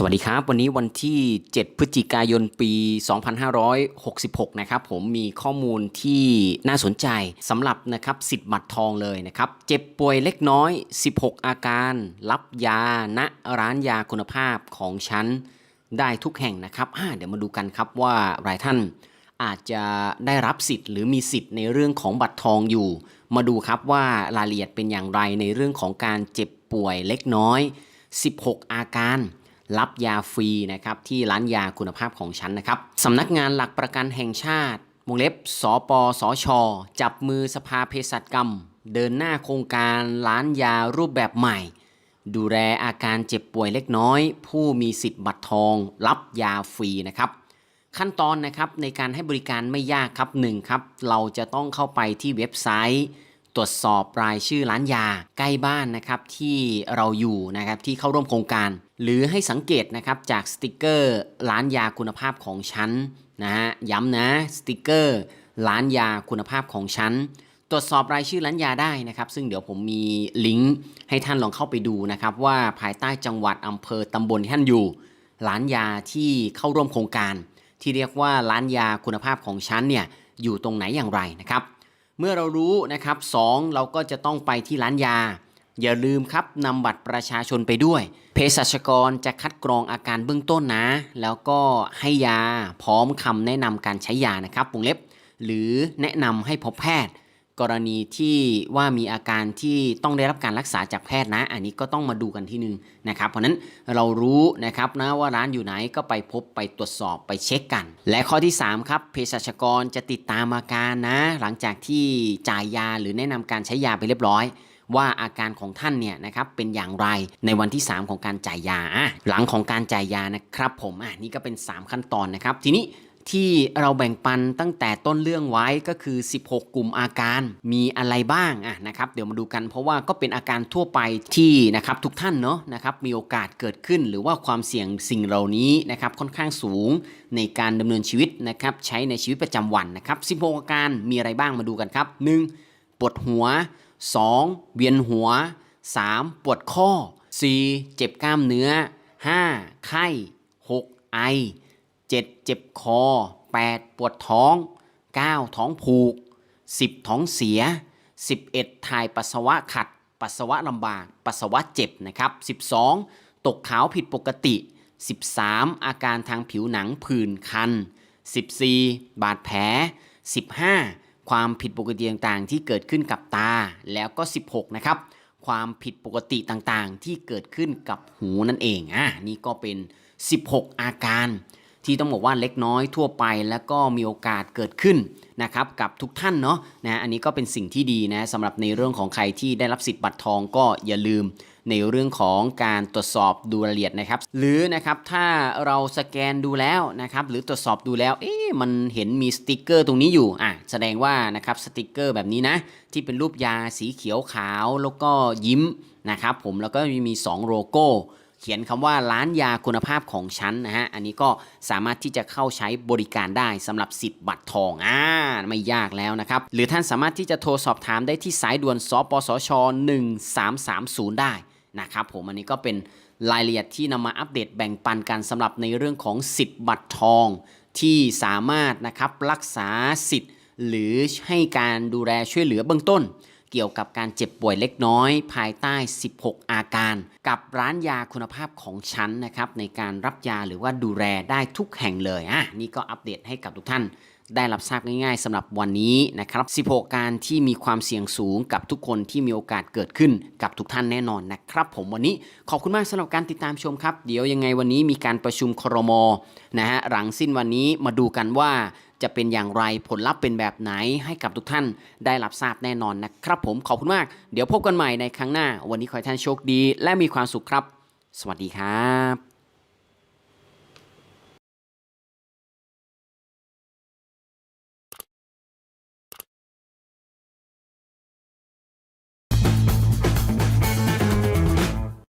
สวัสดีครับ วันนี้วันที่ 7 พฤศจิกายนปี 2566 นะครับผมมีข้อมูลที่น่าสนใจสำหรับนะครับสิทธิ์บัตรทองเลยนะครับ เจ็บป่วยเล็กน้อย 16 อาการ รับยาณร้านยาคุณภาพของฉัน ได้ทุกแห่งนะครับเดี๋ยวมาดูกันครับว่ารายท่านอาจจะได้รับสิทธิ์หรือมีสิทธิ์ในเรื่องของบัตรทองอยู่ มาดูครับว่ารายละเอียดเป็นอย่างไรในเรื่องของการเจ็บป่วยเล็กน้อย 16 อาการ รับยาฟรีนะครับที่ร้านยาคุณภาพของฉันนะครับสำนักงานหลักประกันแห่งชาติวงเล็บสปสช จับมือสภาเภสัชกรรม เดินหน้าโครงการร้านยารูปแบบใหม่ ดูแลอาการเจ็บป่วยเล็กน้อย ผู้มีสิทธิ์บัตรทอง รับยาฟรีนะครับขั้นตอนนะครับในการให้บริการไม่ยากครับหนึ่งครับเราจะต้องเข้าไปที่เว็บไซต์ ตรวจสอบรายชื่อร้านยาใกล้บ้านนะครับที่เราอยู่นะครับที่เข้าร่วมโครงการ หรือให้สังเกตนะครับจากสติกเกอร์ร้านยาคุณภาพของฉันนะฮะย้ำนะสติกเกอร์ร้านยาคุณภาพของฉันตรวจสอบรายชื่อร้านยาได้นะครับ ซึ่งเดี๋ยวผมมีลิงก์ให้ท่านลองเข้าไปดูนะครับ ว่าภายใต้จังหวัดอำเภอตำบลที่ท่านอยู่ ร้านยาที่เข้าร่วมโครงการ ที่เรียกว่าร้านยาคุณภาพของฉันเนี่ยอยู่ตรงไหนอย่างไรนะครับ เมื่อเรารู้นะครับสองเราก็จะต้องไปที่ร้านยา อย่าลืมครับนำบัตรประชาชนไปด้วยเภสัชกรจะคัดกรองอาการเบื้องต้นนะ แล้วก็ให้ยาพร้อมคำแนะนำการใช้ยานะครับวงเล็บ หรือแนะนำให้พบแพทย์ กรณีที่ว่ามีอาการที่ต้องได้รับการรักษาจากแพทย์นะ อันนี้ก็ต้องมาดูกันที่หนึงนะครับ เพราะนั้นเรารู้นะครับนะว่าร้านอยู่ไหนก็ไปพบไปตรวจสอบไปเช็คกัน และข้อที่ 3 ครับเภสัชกรจะติดตามอาการนะ หลังจากที่จ่ายยาหรือแนะนำการใช้ยาไปเรียบร้อยว่าอาการของท่านเนี่ยนะครับเป็นอย่างไรในวันที่ 3 ของการจ่ายยาหลังของการจ่ายยานะครับผมอะนี่ก็เป็น 3 ขั้นตอนนะครับ ทีนี้ ที่เราแบ่งปันตั้งแต่ต้นเรื่องไว้ก็คือ 16 กลุ่มอาการมีอะไรบ้างอะนะครับเดี๋ยวมาดูกันเพราะว่าก็เป็นอาการทั่วไปที่นะครับทุกท่านเนาะนะครับมีโอกาสเกิดขึ้นหรือว่าความเสี่ยงสิ่งเหล่านี้นะครับค่อนข้างสูงในการดำเนินชีวิตนะครับใช้ในชีวิตประจำวันนะครับ16อาการมีอะไรบ้างมาดูกันครับ 1. ปวดหัว 2. เวียนหัว 3. ปวดข้อ 4. เจ็บกล้ามเนื้อ 5. ไข้ 6. ไอ 7. เจ็บคอ 8. ปวดท้อง 9. ท้องผูก 10. ท้องเสีย 11. ถ่ายปัสสาวะขัด ปัสสาวะลำบาก ปัสสาวะเจ็บนะครับ 12. ตกขาวผิดปกติ 13. อาการทางผิวหนังผื่นคัน 14. บาดแผล 15. ความผิดปกติต่างๆ ที่เกิดขึ้นกับตา แล้วก็ 16 นะครับความผิดปกติต่างๆ ที่เกิดขึ้นกับหูนั่นเอง อะ นี่ก็เป็น 16 อาการ ที่ต้องบอกว่าเล็กน้อยทั่วไป แล้วก็มีโอกาสเกิดขึ้นนะครับกับทุกท่านเนาะนะอันนี้ก็เป็นสิ่งที่ดีนะสำหรับในเรื่องของใครที่ได้รับสิทธิ์บัตรทองก็อย่าลืมในเรื่องของการตรวจสอบดูรายละเอียดนะครับ หรือนะครับถ้าเราสแกนดูแล้วนะครับ หรือตรวจสอบดูแล้ว เอ๊ะมันเห็นมีสติกเกอร์ตรงนี้อยู่อะแสดงว่านะครับสติกเกอร์แบบนี้นะ ที่เป็นรูปยาสีเขียวขาวแล้วก็ยิ้มนะครับผมแล้วก็มี 2 โลโก้ เขียนคำว่าร้านยาคุณภาพของฉันนะฮะ อันนี้ก็สามารถที่จะเข้าใช้บริการได้สำหรับสิทธิ์บัตรทอง อ่า ไม่ยากแล้วนะครับ หรือท่านสามารถที่จะโทรสอบถามได้ที่สายด่วนสปสช 1330 ได้นะครับผม อันนี้ก็เป็นรายละเอียดที่นำมาอัปเดตแบ่งปันกันสำหรับในเรื่องของสิทธิ์บัตรทอง ที่สามารถนะครับรักษาสิทธิ์ หรือให้การดูแลช่วยเหลือเบื้องต้น เกี่ยวกับการเจ็บป่วยเล็กน้อย ภายใต้ 16 อาการ กับร้านยาคุณภาพของฉันนะครับในการรับยาหรือว่าดูแลได้ทุกแห่งเลยอะนี่ก็อัปเดตให้กับทุกท่านได้รับทราบง่ายๆสำหรับวันนี้นะครับ 16 การที่มีความเสี่ยงสูงกับทุกคนที่มีโอกาสเกิดขึ้นกับทุกท่านแน่นอนนะครับ ผมวันนี้ขอบคุณมากสำหรับการติดตามชมครับ เดี๋ยวยังไงวันนี้มีการประชุมครมนะฮะหลังสิ้นวันนี้มาดูกันว่า จะเป็นอย่างไรผลลัพธ์เป็นแบบไหนให้กับทุกท่านได้รับทราบแน่นอนนะครับผมขอบคุณมาก เดี๋ยวพบกันใหม่ในครั้งหน้า วันนี้ขอให้ท่านโชคดี และมีความสุขครับ สวัสดีครับ